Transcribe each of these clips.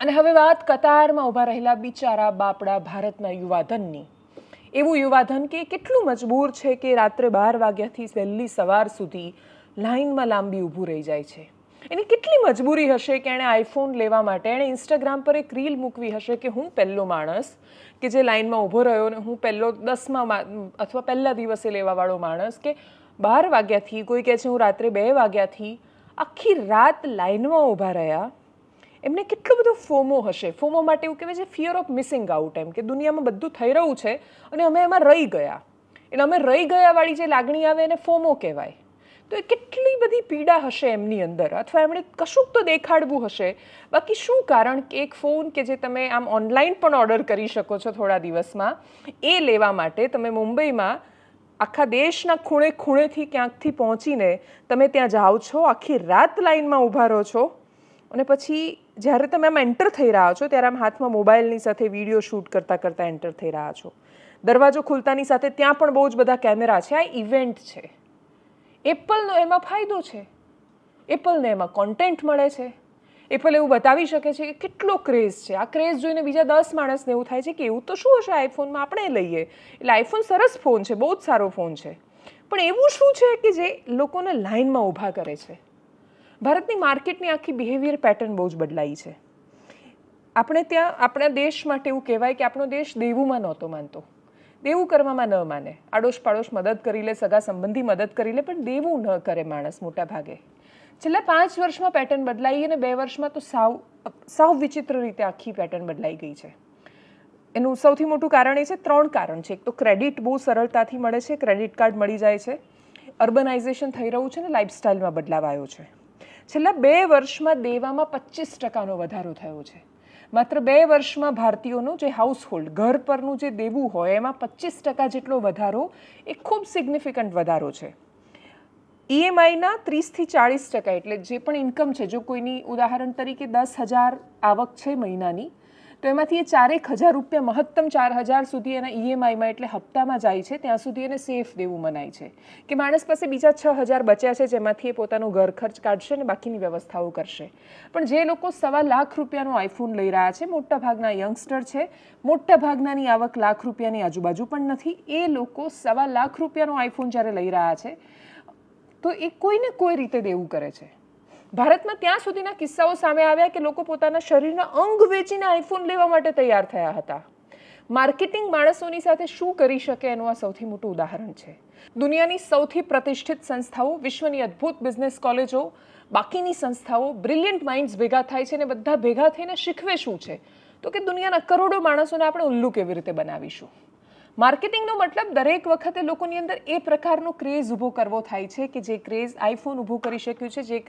અને હવે વાત કતારમાં ઊભા રહેલા બિચારા બાપડા ભારતના યુવાધનની. એવું યુવાધન કે કેટલું મજબૂર છે કે રાત્રે બાર વાગ્યાથી વહેલી સવાર સુધી લાઇનમાં લાંબી ઊભું રહી જાય છે. એની કેટલી મજબૂરી હશે કે એણે આઈફોન લેવા માટે, એણે ઇન્સ્ટાગ્રામ પર એક રીલ મૂકવી હશે કે હું પહેલો માણસ કે જે લાઇનમાં ઊભો રહ્યો ને હું પહેલો દસમાં અથવા પહેલા દિવસે લેવાવાળો માણસ કે બાર વાગ્યાથી કોઈ કહે છે હું રાત્રે બે વાગ્યાથી આખી રાત લાઇનમાં ઊભા રહ્યા એમને કેટલો બધો ફોમો હશે? ફોમો માટે એવું કહેવાય છે ફિયર ઓફ મિસિંગ આઉટ એમ કે દુનિયામાં બધું થઈ રહ્યું છે અને અમે એમાં રહી ગયા. એટલે અમે રહી ગયાવાળી જે લાગણી આવે એને ફોમો કહેવાય. તો એ કેટલી બધી પીડા હશે એમની અંદર? અથવા એમણે કશુંક તો દેખાડવું હશે? બાકી શું કારણ કે એક ફોન કે જે તમે આમ ઓનલાઈન પણ ઓર્ડર કરી શકો છો થોડા દિવસમાં, એ લેવા માટે તમે મુંબઈમાં આખા દેશના ખૂણે ખૂણેથી ક્યાંકથી પહોંચીને તમે ત્યાં જાઓ છો, આખી રાત લાઈનમાં ઊભા રહો છો અને પછી જ્યારે તમે આમ એન્ટર થઈ રહ્યા છો, ત્યારે આમ હાથમાં મોબાઈલની સાથે વીડિયો શૂટ કરતાં કરતાં એન્ટર થઈ રહ્યા છો. દરવાજો ખુલતાની સાથે ત્યાં પણ બહુ જ બધા કેમેરા છે. આ ઇવેન્ટ છે. એપલનો એમાં ફાયદો છે. એપલને એમાં કોન્ટેન્ટ મળે છે. એપલ એવું બતાવી શકે છે કે કેટલો ક્રેઝ છે. આ ક્રેઝ જોઈને બીજા દસ માણસને એવું થાય છે કે એવું તો શું હશે? આઈફોનમાં આપણે લઈએ. એટલે આઈફોન સરસ ફોન છે, બહુ જ સારો ફોન છે. પણ એવું શું છે કે જે લોકોને લાઇનમાં ઊભા કરે છે? ભારતની માર્કેટની આખી બિહેવિયર પેટર્ન બહુ જ બદલાઈ છે. આપણે ત્યાં, આપણા દેશ માટે એવું કહેવાય કે આપણો દેશ દેવુંમાં નહોતો માનતો. દેવું કરવામાં ન માને. આડોશ પાડોશ મદદ કરી લે, સગા સંબંધી મદદ કરી લે, પણ દેવું ન કરે માણસ મોટા ભાગે છેલ્લા પાંચ વર્ષમાં પેટર્ન બદલાઈ અને બે વર્ષમાં તો સાવ સાવ વિચિત્ર રીતે આખી પેટર્ન બદલાઈ ગઈ છે. એનું સૌથી મોટું કારણ એ છે, ત્રણ કારણ છે. એક તો ક્રેડિટ બહુ સરળતાથી મળે છે ક્રેડિટ કાર્ડ મળી જાય છે. અર્બનાઇઝેશન થઈ રહ્યું છે ને લાઇફસ્ટાઇલમાં બદલાવ આવ્યો છે. છેલ્લા બે વર્ષમાં દેવામાં પચીસ ટકાનો વધારો થયો છે. માત્ર બે વર્ષમાં ભારતીયોનું જે હાઉસહોલ્ડ ઘર પરનું જે દેવું હોય, એમાં પચીસ ટકા જેટલો વધારો એ ખૂબ સિગ્નિફિકન્ટ વધારો છે. ઈએમઆઈના ત્રીસથી ચાળીસ ટકા એટલે જે પણ ઇન્કમ છે, જો કોઈની ઉદાહરણ તરીકે દસ હજાર આવક છે મહિનાની તો એમાંથી એ ચારેક હજાર રૂપિયા મહત્તમ ચાર હજાર સુધી એના ઈએમઆઈમાં એટલે હપ્તામાં જાય છે, ત્યાં સુધી એને સેફ દેવું મનાય છે. કે માણસ પાસે બીજા છ હજાર બચ્યા છે, જેમાંથી એ પોતાનું ઘર ખર્ચ કાઢશે અને બાકીની વ્યવસ્થાઓ કરશે. પણ જે લોકો સવા લાખ રૂપિયાનો આઈફોન લઈ રહ્યા છે, મોટા ભાગના યંગસ્ટર છે, મોટા ભાગનાની આવક લાખ રૂપિયાની આજુબાજુ પણ નથી. એ લોકો સવા લાખ રૂપિયાનો આઈફોન જ્યારે લઈ રહ્યા છે, તો એ કોઈને કોઈ રીતે દેવું કરે છે? ભારતમાં ત્યાં સુધીના કિસ્સાઓ સામે આવ્યા કે લોકો પોતાના શરીરના અંગ વેચીને આઈફોન લેવા માટે તૈયાર થયા હતા. માર્કેટિંગ માણસોની સાથે શું કરી શકે એનું આ સૌથી મોટું ઉદાહરણ છે. દુનિયાની સૌથી પ્રતિષ્ઠિત સંસ્થાઓ, વિશ્વની અદ્ભુત બિઝનેસ કોલેજો, બાકીની સંસ્થાઓ બ્રિલિયન્ટ માઇન્ડ્સ ભેગા થાય છે અને બધા ભેગા થઈને શીખવે શું છે? તો કે દુનિયાના કરોડો માણસોને આપણે ઉલ્લુ કેવી રીતે બનાવીશું? માર્કેટિંગનો મતલબ દરેક વખતે લોકોની અંદર એ પ્રકારનો ક્રેઝ ઊભો કરવો થાય છે કે જે ક્રેઝ આઈફોન ઊભું કરી શક્યું છે, જે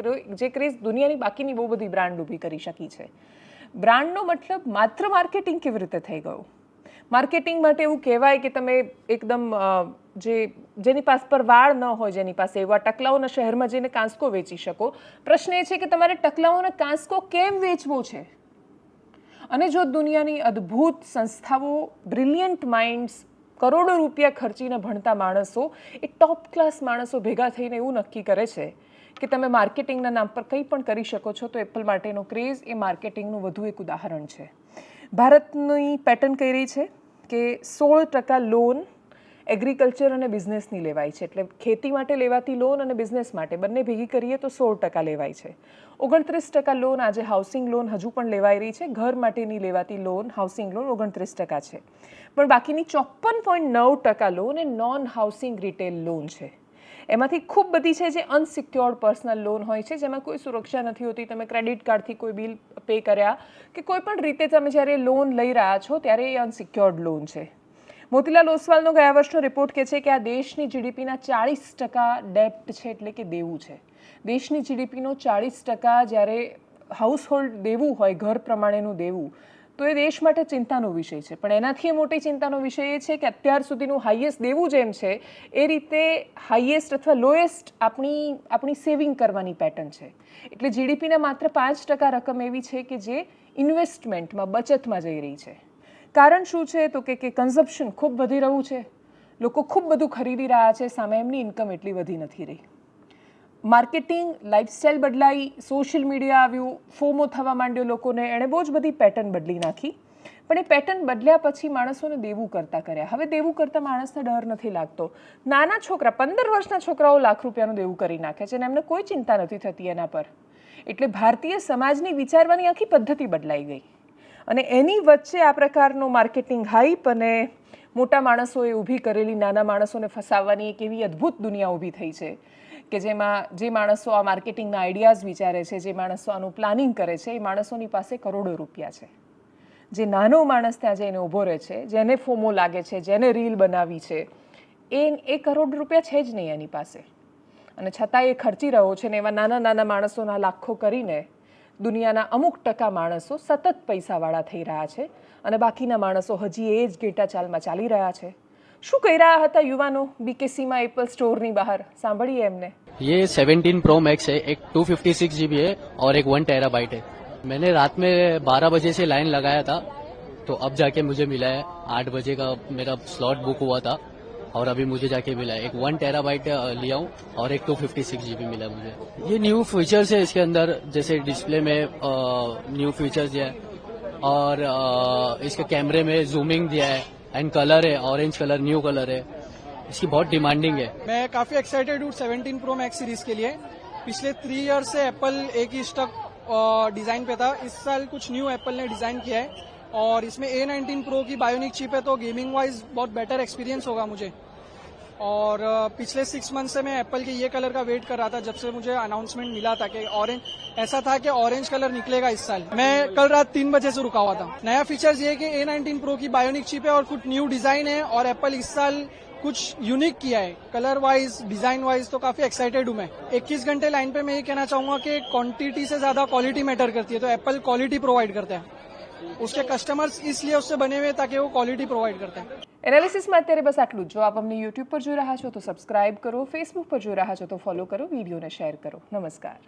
જે ક્રેઝ દુનિયાની બાકીની બહુ બધી બ્રાન્ડ ઊભી કરી શકી છે. બ્રાન્ડનો મતલબ માત્ર માર્કેટિંગ કેવી રીતે થઈ ગયું? માર્કેટિંગ માટે એવું કહેવાય કે તમે એકદમ જે, જેની પાસ પર વાળ ન હોય, જેની પાસે એવા ટકલાઓના શહેરમાં જઈને કાંસકો વેચી શકો. પ્રશ્ન એ છે કે તમારે ટકલાઓને કાંસકો કેમ વેચવો છે? અને જો દુનિયાની અદ્ભુત સંસ્થાઓ, બ્રિલિયન્ટ માઇન્ડ્સ કરોડો રૂપિયા ખર્ચીને ભણતા માણસો, એ ટોપ ક્લાસ માણસો ભેગા થઈને એવું નક્કી કરે છે કે તમે માર્કેટિંગના નામ પર કંઈ પણ કરી શકો છો તો એપલ માટેનો ક્રેઝ એ માર્કેટિંગનું વધુ એક ઉદાહરણ છે. ભારતની પેટર્ન કઈ રહી છે કે સોળ ટકા લોન એગ્રીકલ્ચર અને બિઝનેસની લેવાય છે. એટલે ખેતી માટે લેવાતી લોન અને બિઝનેસ માટે બંને ભેગી કરીએ તો સોળ ટકા લેવાય છે. ઓગણત્રીસ ટકા લોન આજે હાઉસિંગ લોન હજુ પણ લેવાઈ રહી છે. ઘર માટેની લેવાતી લોન હાઉસિંગ લોન ઓગણત્રીસ ટકા છે. પણ બાકીની ચોપ્પન પોઈન્ટ નવ ટકા લોન એ નોન હાઉસિંગ રિટેલ લોન છે. એમાંથી ખૂબ બધી છે જે અનસિક્યોર્ડ પર્સનલ લોન હોય છે, જેમાં કોઈ સુરક્ષા નથી હોતી. તમે ક્રેડિટ કાર્ડથી કોઈ બિલ પે કર્યા કે કોઈ પણ રીતે તમે જ્યારે લોન લઈ રહ્યા છો, ત્યારે એ અનસિક્યોર્ડ લોન છે. મોતીલાલ ઓસવાલનો ગયા વર્ષનો રિપોર્ટ કહે છે કે આ દેશની જીડીપીના ચાળીસ ટકા ડેપ્ટ છે એટલે કે દેવું છે. દેશની જીડીપીનો ચાળીસ ટકા જ્યારે હાઉસહોલ્ડ દેવું હોય, ઘર પ્રમાણેનું દેવું, તો એ દેશ માટે ચિંતાનો વિષય છે. પણ એનાથી મોટી ચિંતાનો વિષય એ છે કે અત્યાર સુધીનું હાઈએસ્ટ દેવું જેમ છે, એ રીતે હાઈએસ્ટ અથવા લોએસ્ટ આપણી આપણી સેવિંગ કરવાની પેટર્ન છે. એટલે જીડીપીના માત્ર પાંચ ટકા રકમ એવી છે કે જે ઇન્વેસ્ટમેન્ટમાં બચતમાં જઈ રહી છે. કારણ શું છે? તો કે કે કન્ઝપ્શન ખૂબ વધી રહ્યું છે. લોકો ખૂબ બધું ખરીદી રહ્યા છે. સામે એમની ઇન્કમ એટલી વધી નથી રહી. માર્કેટિંગ લાઇફસ્ટાઇલ બદલાઈ સોશિયલ મીડિયા આવ્યું, ફોમો થવા માંડ્યો લોકોને. એણે બહુ જ બધી પેટર્ન બદલી નાખી. પણ એ પેટર્ન બદલ્યા પછી માણસોને દેવું કરતા કર્યા. હવે દેવું કરતા માણસને ડર નથી લાગતો. નાના છોકરા, પંદર વર્ષના છોકરાઓ લાખ રૂપિયાનું દેવું કરી નાખે છે અને એમને કોઈ ચિંતા નથી થતી એના પર. એટલે ભારતીય સમાજની વિચારવાની આખી પદ્ધતિ બદલાઈ ગઈ. અને એની વચ્ચે આ પ્રકારનો માર્કેટિંગ હાઈપ અને મોટા માણસોએ ઊભી કરેલી, નાના માણસોને ફસાવવાની એક એવી અદ્ભુત દુનિયા ઊભી થઈ છે કે જેમાં જે માણસો આ માર્કેટિંગના આઈડિયાઝ વિચારે છે, જે માણસો આનું પ્લાનિંગ કરે છે, એ માણસોની પાસે કરોડો રૂપિયા છે. જે નાનો માણસ ત્યાં જઈને ઊભો રહે છે, જેને ફોમો લાગે છે, જેને રીલ બનાવી છે, એ એ કરોડ રૂપિયા છે જ નહીં એની પાસે. અને છતાં એ ખર્ચી રહ્યો છે ને એવા નાના નાના માણસોના લાખો કરીને દુનિયાના અમુક ટકા માણસો સતત પૈસાવાળા થઈ રહ્યા છે અને બાકીના માણસો હજી એ જ ગેટા ચાલમાં ચાલી રહ્યા છે શું કહી રહ્યા હતા યુવાનો બીકેસીમાં એપલ સ્ટોરની બહાર સાંભળીએ એમને ये 17 प्रो मैक्स है एक 256 जीबी है और एक वन टेराबाइट है मैंने रात में 12 बजे से लाइन लगाया था तो अब जाके मुझे मिला है आठ बजे का मेरा स्लॉट बुक हुआ था और अभी मुझे जाके मिला एक वन टेराबाइट लिया हूँ और एक 256 जीबी मिला मुझे। ये न्यू फीचर्स है इसके अंदर, जैसे डिस्प्ले में न्यू फीचर्स दिया है और इसके कैमरे में जूमिंग दिया है एंड कलर है ऑरेंज कलर न्यू कलर है। इसकी बहुत डिमांडिंग है। मैं काफ़ी एक्साइटेड हूँ 17 प्रो मैक्स सीरीज़ के लिए। पिछले थ्री ईयर से एप्पल एक ही स्टक डिज़ाइन पे था। इस साल कुछ न्यू एप्पल ने डिज़ाइन किया है। और इसमें ए नाइनटीन प्रो की बायोनिक चिप है तो गेमिंग वाइज बहुत बेटर एक्सपीरियंस होगा मुझे। और पिछले सिक्स मंथ से मैं एप्पल के ये कलर का वेट कर रहा था, जब से मुझे अनाउंसमेंट मिला था कि ऑरेंज ऐसा था कि ऑरेंज कलर निकलेगा इस साल। मैं कल रात तीन बजे से रुका हुआ था। नया फीचर्स ये कि ए नाइनटीन प्रो की बायोनिक चिप है और कुछ न्यू डिज़ाइन है और एप्पल इस साल कुछ यूनिक किया है। कलर वाइज डिज़ाइन वाइज तो काफ़ी एक्साइटेड हूँ मैं। 21 घंटे लाइन पे मैं ये कहना चाहूँगा कि क्वांटिटी से ज़्यादा क्वालिटी मैटर करती है तो एप्पल क्वालिटी प्रोवाइड करता है। उसके कस्टमर्स इसलिए उससे बने हुए हैं ताकि वो क्वालिटी प्रोवाइड करते हैं એનાલિસિસમાં અત્યારે બસ આટલું જ જો આપ અમને યુટ્યુબ પર જોઈ રહ્યા છો તો સબસ્ક્રાઇબ કરો ફેસબુક પર જોઈ રહ્યા છો તો ફોલો કરો વિડીયોને શેર કરો નમસ્કાર